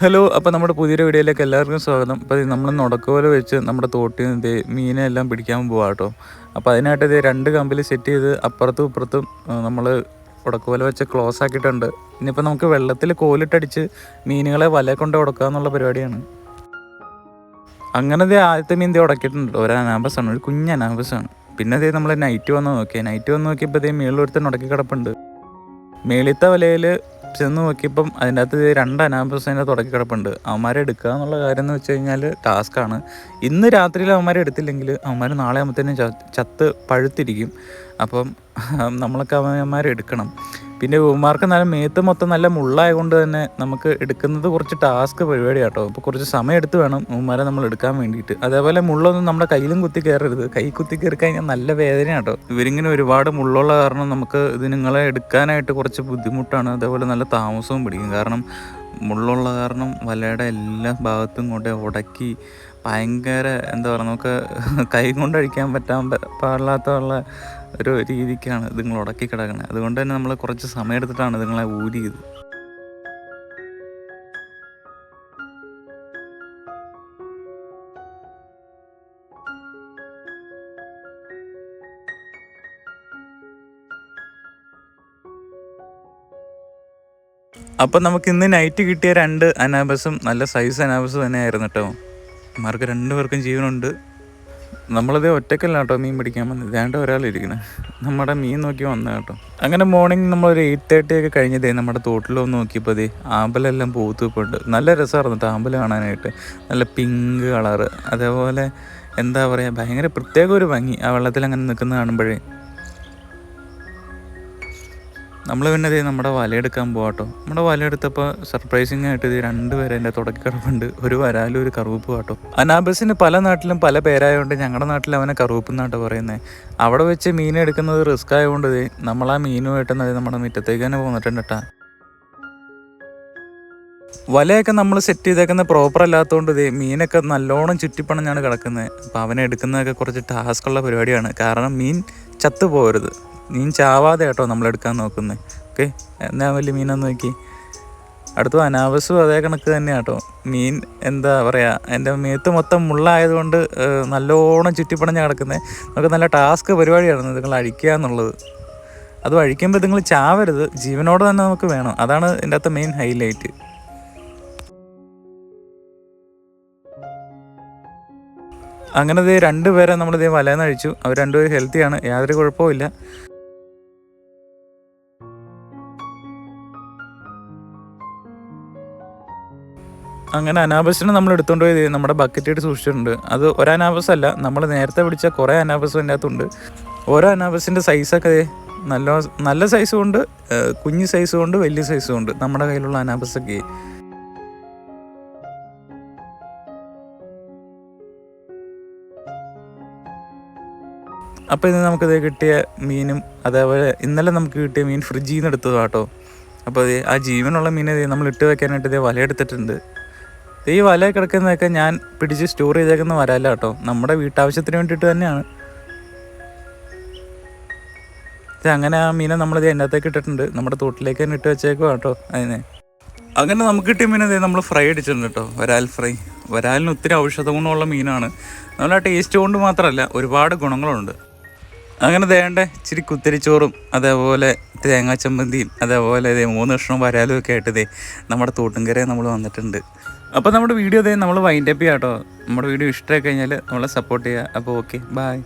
Hello അപ്പോൾ നമ്മുടെ പുതിയൊരു വീഡിയോയിലേക്ക് എല്ലാവർക്കും സ്വാഗതം. അപ്പോൾ നമ്മൾ നുടക്കോല വെച്ച് നമ്മുടെ തോട്ടിൽ നിന്ന് മീനെ എല്ലാം പിടിക്കാൻ പോവാം കേട്ടോ അപ്പോൾ അതിനായിട്ട് ഇത് രണ്ട് കമ്പിൽ സെറ്റ് ചെയ്ത് അപ്പുറത്തും ഇപ്പുറത്തും നമ്മൾ ഉടക്കോല വെച്ച് ക്ലോസ് ആക്കിയിട്ടുണ്ട്. ഇനിയിപ്പോൾ നമുക്ക് വെള്ളത്തിൽ കോലിട്ടടിച്ച് മീനുകളെ വല കൊണ്ട് ഉടക്കുക എന്നുള്ള പരിപാടിയാണ്. അങ്ങനെ ആദ്യത്തെ മീൻ ദേ ഉടക്കിയിട്ടുണ്ട്. ഒരു അനാബസാണ് ഒരു കുഞ്ഞ് അനാബസാണ് പിന്നെ അതേ നമ്മൾ നൈറ്റ് വന്ന് നോക്കിയാൽ നൈറ്റ് വന്ന് നോക്കിയപ്പോൾ ഇതേ മേളിൽ ഒരുത്തൻ ഉടക്കി കിടപ്പുണ്ട്. മേളിത്തെ വലയിൽ ചെന്ന് നോക്കിയപ്പം അതിന്റെ അകത്ത് രണ്ട് അനാബസ് അതിന്റെ തുടക്കി കിടപ്പുണ്ട്. അവന്മാരെ എടുക്കുക എന്നുള്ള കാര്യം എന്ന് വെച്ച് കഴിഞ്ഞാൽ ടാസ്ക്കാണ് ഇന്ന് രാത്രിയിൽ അവന്മാരെ എടുത്തില്ലെങ്കിൽ അവന്മാർ നാളെ ആകുമ്പോഴത്തേനും ചത്ത് പഴുത്തിരിക്കും. അപ്പം നമ്മളൊക്കെ അവന്മാരെ എടുക്കണം. പിന്നെ ഇവന്മാർക്ക് നല്ല മേത്ത് മൊത്തം നല്ല മുള്ളായതുകൊണ്ട് തന്നെ നമുക്ക് എടുക്കുന്നത് കുറച്ച് ടാസ്ക് പരിപാടി കേട്ടോ അപ്പോൾ കുറച്ച് സമയം എടുത്ത് വേണം ഇവന്മാരെ നമ്മൾ എടുക്കാൻ വേണ്ടിയിട്ട്. അതേപോലെ മുള്ളൊന്നും നമ്മുടെ കയ്യിലും കുത്തി കയറരുത്. കൈ കുത്തി കയറി കഴിഞ്ഞാൽ നല്ല വേദന കേട്ടോ ഇവരിങ്ങനെ ഒരുപാട് മുള്ളുള്ള കാരണം നമുക്ക് ഇത് നിങ്ങളെ എടുക്കാനായിട്ട് കുറച്ച് ബുദ്ധിമുട്ടാണ്. അതേപോലെ നല്ല താമസവും പിടിക്കും. കാരണം മുള്ളുള്ള കാരണം വലയുടെ എല്ലാ ഭാഗത്തും കൊണ്ട് ഉടക്കി ഭയങ്കര എന്താ പറയുക നമുക്ക് കൈ കൊണ്ടഴിക്കാൻ പറ്റാൻ പാടില്ലാത്ത പാടില്ലാത്തുള്ള ഒരു രീതിക്കാണ് ഇതുങ്ങൾ ഉടക്കി കിടക്കുന്നത് അതുകൊണ്ട് തന്നെ നമ്മൾ കുറച്ച് സമയം എടുത്തിട്ടാണ് ഇതുങ്ങളെ ഊരിയത് അപ്പം നമുക്ക് ഇന്ന് നൈറ്റ് കിട്ടിയ രണ്ട് അനാബസും നല്ല സൈസ് അനാബസ് തന്നെയായിരുന്നു കേട്ടോ മാർക്ക് രണ്ടുപേർക്കും ജീവനുണ്ട്. നമ്മളത് ഒറ്റക്കല്ല കേട്ടോ മീൻ പിടിക്കാൻ വന്നത്. വേണ്ട ഒരാളിരിക്കുന്നത് നമ്മുടെ മീൻ നോക്കി വന്ന കേട്ടോ. അങ്ങനെ മോർണിംഗ് നമ്മളൊരു എയ്റ്റ് തേർട്ടി ഒക്കെ കഴിഞ്ഞതേ നമ്മുടെ തോട്ടിലൊന്ന് നോക്കിയപ്പോൾ ദേ ആമ്പലെല്ലാം പൂത്തുപ്പോണ്ട് നല്ല രസമായിരുന്നു കേട്ടോ ആമ്പൽ കാണാനായിട്ട്. നല്ല പിങ്ക് കളറ് അതേപോലെ എന്താ പറയുക ഭയങ്കര പ്രത്യേക ഒരു ഭംഗി ആ വെള്ളത്തിൽ അങ്ങനെ നിൽക്കുന്ന കാണുമ്പോഴേ. നമ്മൾ പിന്നെ ദേ നമ്മുടെ വലയെടുക്കാൻ പോകാട്ടോ നമ്മുടെ വലയെടുത്തപ്പോൾ സർപ്രൈസിങ് ആയിട്ട് ഇത് രണ്ടുപേരെ എന്റെ തുടക്കിക്കറവുണ്ട് ഒരു വരാലും ഒരു കറുവപ്പ് കാട്ടോ അനാബസിന് പല നാട്ടിലും പല പേരായതുകൊണ്ട് ഞങ്ങളുടെ നാട്ടിൽ അവനെ കറുവപ്പ് എന്നാട്ടോ പറയുന്നത് അവിടെ വെച്ച് മീൻ എടുക്കുന്നത് റിസ്ക് ആയതുകൊണ്ട് നമ്മൾ ആ മീനുമായിട്ട് നമ്മുടെ മുറ്റത്തേക്ക് തന്നെ പോന്നിട്ടുണ്ട് കേട്ടാ വലയൊക്കെ നമ്മൾ സെറ്റ് ചെയ്തേക്കുന്ന പ്രോപ്പർ അല്ലാത്തതുകൊണ്ട് ദേ മീനൊക്കെ നല്ലോണം ചുറ്റിപ്പണഞ്ഞാണ് കിടക്കുന്നത് അപ്പോൾ അവനെ എടുക്കുന്നതൊക്കെ കുറച്ച് ടാസ്ക്കുള്ള പരിപാടിയാണ്. കാരണം മീൻ ചത്തു പോകരുത് മീൻ ചാവാതെ കേട്ടോ നമ്മൾ എടുക്കാൻ നോക്കുന്നത് ഓക്കെ? എന്നാ വലിയ മീനാന്ന് നോക്കി. അടുത്ത അനാവശ്യം അതേ കണക്ക് തന്നെ കേട്ടോ. മീൻ എന്താ പറയുക എന്റെ മേത്ത് മൊത്തം മുള്ളായതുകൊണ്ട് നല്ലോണം ചുറ്റിപ്പണഞ്ഞ് കിടക്കുന്നത് നമുക്ക് നല്ല ടാസ്ക് പരിപാടിയാണ് നിങ്ങൾ അഴിക്കുക എന്നുള്ളത്. അത് അഴിക്കുമ്പോൾ നിങ്ങൾ ചാവരുത്. ജീവനോട് തന്നെ നമുക്ക് വേണം. അതാണ് ഇതിന്റെ അകത്ത് മെയിൻ ഹൈലൈറ്റ് അങ്ങനെ ഇത് രണ്ടുപേരെ നമ്മൾ ഇതേ വലയെന്ന് അഴിച്ചു. അവർ രണ്ടുപേരും ഹെൽത്തിയാണ് യാതൊരു കുഴപ്പമില്ല അങ്ങനെ അനാബസിനെ നമ്മൾ എടുത്തുകൊണ്ട് പോയി നമ്മുടെ ബക്കറ്റായിട്ട് സൂക്ഷിച്ചിട്ടുണ്ട്. അത് ഒരു അനാബസ് അല്ല നമ്മൾ നേരത്തെ പിടിച്ച കുറേ അനാബസ് അതിന്റെ അകത്തുണ്ട് ഓരോ അനാബസിന്റെ സൈസൊക്കെ നല്ല നല്ല സൈസും ഉണ്ട് കുഞ്ഞു സൈസും ഉണ്ട് വലിയ സൈസും ഉണ്ട്. നമ്മുടെ കയ്യിലുള്ള അനാബസൊക്കെ അപ്പോൾ ഇന്ന് നമുക്കിത് കിട്ടിയ മീനും അതേപോലെ ഇന്നലെ നമുക്ക് കിട്ടിയ മീൻ ഫ്രിഡ്ജിൽ നിന്ന് എടുത്തതാട്ടോ അപ്പോൾ ആ ജീവനുള്ള മീനെ നമ്മൾ ഇട്ട് വെക്കാനായിട്ട് ഇതേ വല എടുത്തിട്ടുണ്ട്. ദേ ഈ വല കിടക്കുന്നതൊക്കെ ഞാൻ പിടിച്ച് സ്റ്റോർ ചെയ്തേക്കുന്ന വരല്ല കേട്ടോ. നമ്മുടെ വീട്ടാവശ്യത്തിന് വേണ്ടിയിട്ട് തന്നെയാണ്. അങ്ങനെ ആ മീനെ നമ്മളിത് അതിനകത്തേക്ക് ഇട്ടിട്ടുണ്ട്. നമ്മുടെ തോട്ടിലേക്ക് തന്നെ ഇട്ട് വെച്ചേക്കുക കേട്ടോ അതിനെ. അങ്ങനെ നമുക്ക് കിട്ടിയ മീനെ നമ്മൾ ഫ്രൈ അടിച്ചിട്ടുണ്ട് കേട്ടോ. വരാൽ ഫ്രൈ വരാലിന് ഒത്തിരി ഔഷധ ഗുണമുള്ള മീനാണ്. നല്ല ടേസ്റ്റ് കൊണ്ട് മാത്രമല്ല ഒരുപാട് ഗുണങ്ങളുണ്ട്. അങ്ങനെ ദേണ്ട ഇച്ചിരി കുത്തിരിച്ചോറും അതേപോലെ തേങ്ങാ ചമ്മന്തിയും അതേപോലെ ഇതേ മൂന്ന് കഷ്ണം വരാലും ഒക്കെ ആയിട്ട് നമ്മുടെ തോട്ടുംകര നമ്മൾ വന്നിട്ടുണ്ട്. അപ്പോൾ നമ്മുടെ വീഡിയോ ദേ നമ്മൾ വൈൻഡപ്പ് ചെയ്യാം കേട്ടോ. നമ്മുടെ വീഡിയോ ഇഷ്ടമായി കഴിഞ്ഞാൽ നമ്മളെ സപ്പോർട്ട് ചെയ്യുക. അപ്പോൾ ഓക്കെ ബായ്